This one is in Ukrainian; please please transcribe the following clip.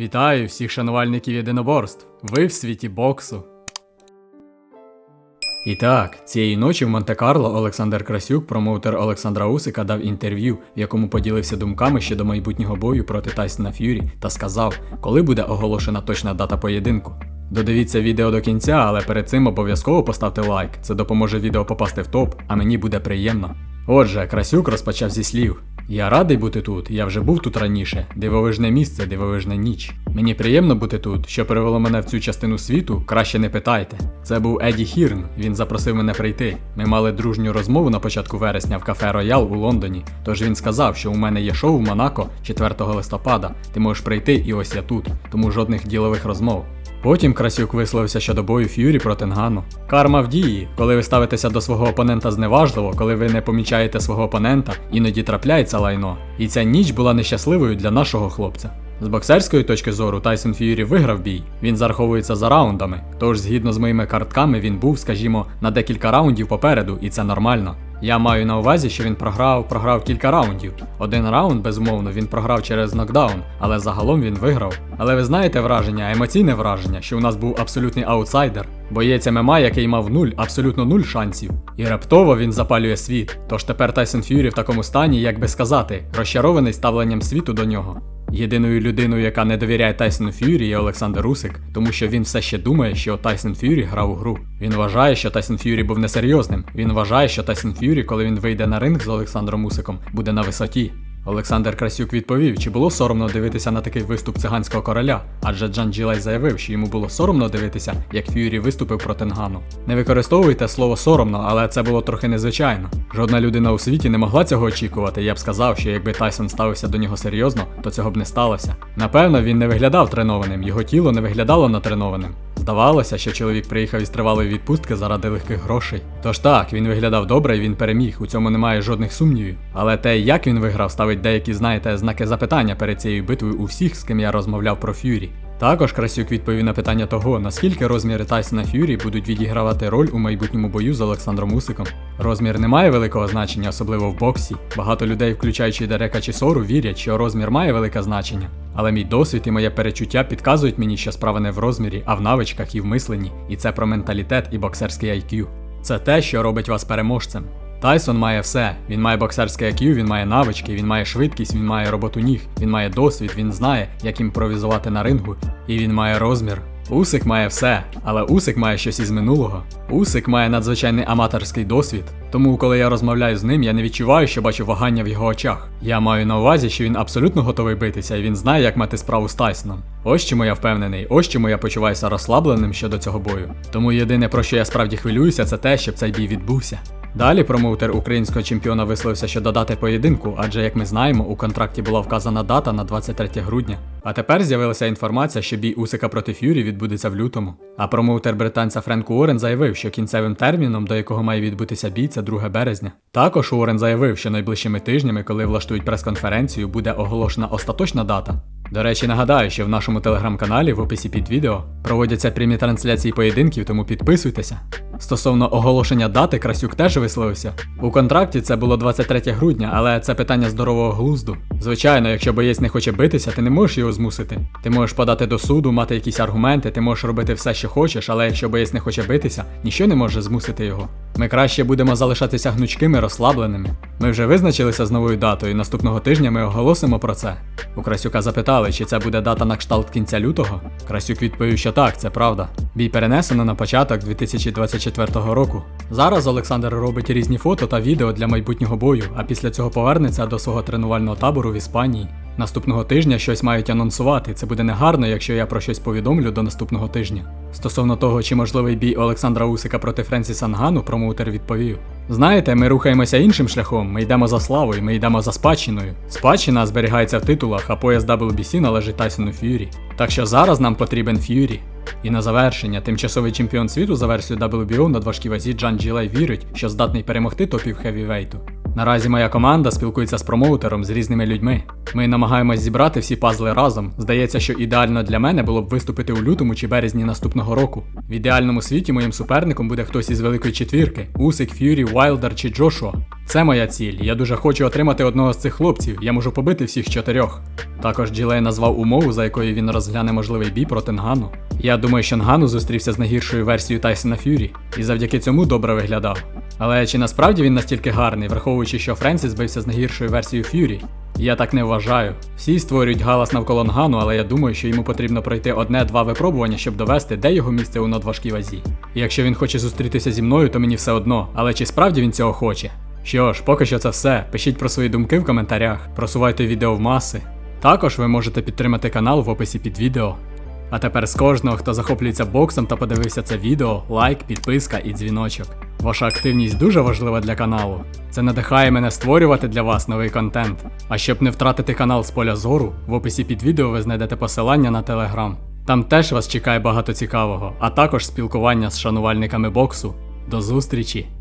Вітаю всіх шанувальників єдиноборств. Ви в світі боксу. І так, цієї ночі в Монте-Карло Олександр Красюк, промоутер Олександра Усика, дав інтерв'ю, в якому поділився думками щодо майбутнього бою проти Тайсона Ф'юрі та сказав, коли буде оголошена точна дата поєдинку. Додивіться відео до кінця, але перед цим обов'язково поставте лайк. Це допоможе відео попасти в топ, а мені буде приємно. Отже, Красюк розпочав зі слів. Я радий бути тут, я вже був тут раніше. Дивовижне місце, дивовижна ніч. Мені приємно бути тут. Що привело мене в цю частину світу, краще не питайте. Це був Еді Хірн. Він запросив мене прийти. Ми мали дружню розмову на початку вересня в кафе Роял у Лондоні. Тож він сказав, що у мене є шоу в Монако 4 листопада. Ти можеш прийти, і ось я тут. Тому жодних ділових розмов. Потім Красюк висловився щодо бою Ф'юрі проти Нгану. Карма в дії, коли ви ставитеся до свого опонента зневажливо, коли ви не помічаєте свого опонента, іноді трапляється лайно. І ця ніч була нещасливою для нашого хлопця. З боксерської точки зору Тайсон Ф'юрі виграв бій. Він зараховується за раундами. Тож, згідно з моїми картками, він був, скажімо, на декілька раундів попереду, і це нормально. Я маю на увазі, що він програв, програв кілька раундів. Один раунд, безумовно, він програв через нокдаун, але загалом він виграв. Але ви знаєте враження, емоційне враження, що у нас був абсолютний аутсайдер, боєць ММА, який мав нуль, абсолютно нуль шансів. І раптово він запалює світ. Тож тепер Тайсон Ф'юрі в такому стані, як би сказати, розчарований ставленням світу до нього. Єдиною людиною, яка не довіряє Тайсону Ф'юрі, є Олександр Усик, тому що він все ще думає, що Тайсон Ф'юрі грав у гру. Він вважає, що Тайсон Ф'юрі був несерйозним. Він вважає, що Тайсон Ф'юрі, коли він вийде на ринг з Олександром Усиком, буде на висоті. Олександр Красюк відповів, чи було соромно дивитися на такий виступ циганського короля, адже Джан Джилай заявив, що йому було соромно дивитися, як Ф'юрі виступив проти Нгану. Не використовуйте слово соромно, але це було трохи незвичайно. Жодна людина у світі не могла цього очікувати. Я б сказав, що якби Тайсон ставився до нього серйозно, то цього б не сталося. Напевно, він не виглядав тренованим, його тіло не виглядало натренованим. Здавалося, що чоловік приїхав із тривалої відпустки заради легких грошей. Тож так, він виглядав добре і він переміг, у цьому немає жодних сумнівів. Але те, як він виграв, ставить деякі, знаєте, знаки запитання перед цією битвою у всіх, з ким я розмовляв про Ф'юрі. Також Красюк відповів на питання того, наскільки розміри Тайсона Ф'юрі будуть відігравати роль у майбутньому бою з Олександром Усиком. Розмір не має великого значення, особливо в боксі. Багато людей, включаючи Дерека чи Сору, вірять, що розмір має велике значення. Але мій досвід і моє перечуття підказують мені, що справа не в розмірі, а в навичках і в мисленні. І це про менталітет і боксерський IQ. Це те, що робить вас переможцем. Тайсон має все. Він має боксерське IQ, він має навички, він має швидкість, він має роботу ніг, він має досвід, він знає, як імпровізувати на рингу, і він має розмір. Усик має все, але Усик має щось із минулого. Усик має надзвичайний аматорський досвід. Тому, коли я розмовляю з ним, я не відчуваю, що бачу вагання в його очах. Я маю на увазі, що він абсолютно готовий битися, і він знає, як мати справу з Тайсоном. Ось чому я впевнений, ось чому я почуваюся розслабленим щодо цього бою. Тому єдине, про що я справді хвилююся, це те, щоб цей бій відбувся. Далі промоутер українського чемпіона висловився щодо дати поєдинку, адже, як ми знаємо, у контракті була вказана дата на 23 грудня. А тепер з'явилася інформація, що бій Усика проти Ф'юрі відбудеться в лютому. А промоутер британця Френк Уоррен заявив, що кінцевим терміном, до якого має відбутися бій, це 2 березня. Також Уоррен заявив, що найближчими тижнями, коли влаштують прес-конференцію, буде оголошена остаточна дата. До речі, нагадаю, що в нашому телеграм-каналі в описі під відео проводяться прямі трансляції поєдинків, тому підписуйтеся. Стосовно оголошення дати, Красюк теж висловився. У контракті це було 23 грудня, але це питання здорового глузду. Звичайно, якщо боєць не хоче битися, ти не можеш його змусити. Ти можеш подати до суду, мати якісь аргументи, ти можеш робити все, що хочеш, але якщо боєць не хоче битися, ніщо не може змусити його. Ми краще будемо залишатися гнучкими, розслабленими. Ми вже визначилися з новою датою, наступного тижня ми оголосимо про це. У Красюка запитали, чи це буде дата на кшталт кінця лютого. Красюк відповів, що так, це правда. Бій перенесено на початок 2024 року. Зараз Олександр робить різні фото та відео для майбутнього бою, а після цього повернеться до свого тренувального табору в Іспанії. Наступного тижня щось мають анонсувати. Це буде негарно, якщо я про щось повідомлю до наступного тижня. Стосовно того, чи можливий бій Олександра Усика проти Френсіса Нгану, промоутер відповів: Знаєте, ми рухаємося іншим шляхом. Ми йдемо за славою, ми йдемо за спадщиною. Спадщина зберігається в титулах, а пояс WBC належить Тайсону Ф'юрі. Так що зараз нам потрібен Ф'юрі. І на завершення, тимчасовий чемпіон світу за версією WBO на важкій вазі Джан Джилей вірить, що здатний перемогти топів хевівейту. Наразі моя команда спілкується з промоутером з різними людьми. Ми намагаємось зібрати всі пазли разом. Здається, що ідеально для мене було б виступити у лютому чи березні наступного року. В ідеальному світі моїм суперником буде хтось із великої четвірки: Усик, Ф'юрі, Вайлдер чи Джошуа. Це моя ціль. Я дуже хочу отримати одного з цих хлопців. Я можу побити всіх чотирьох. Також Джилей назвав умову, за якою він розгляне можливий бій проти Нгану. Я думаю, що Нгану зустрівся з найгіршою версією Тайсона Ф'юрі і завдяки цьому добре виглядав. Але чи насправді він настільки гарний, враховуючи, що Френсіс бився з найгіршою версією Ф'юрі? Я так не вважаю. Всі створюють галас навколо Нгану, але я думаю, що йому потрібно пройти одне-два випробування, щоб довести, де його місце у надважкій вазі. І якщо він хоче зустрітися зі мною, то мені все одно. Але чи справді він цього хоче? Що ж, поки що це все. Пишіть про свої думки в коментарях, просувайте відео в маси. Також ви можете підтримати канал в описі під відео. А тепер з кожного, хто захоплюється боксом та подивився це відео, лайк, підписка і дзвіночок. Ваша активність дуже важлива для каналу. Це надихає мене створювати для вас новий контент. А щоб не втратити канал з поля зору, в описі під відео ви знайдете посилання на телеграм. Там теж вас чекає багато цікавого, а також спілкування з шанувальниками боксу. До зустрічі!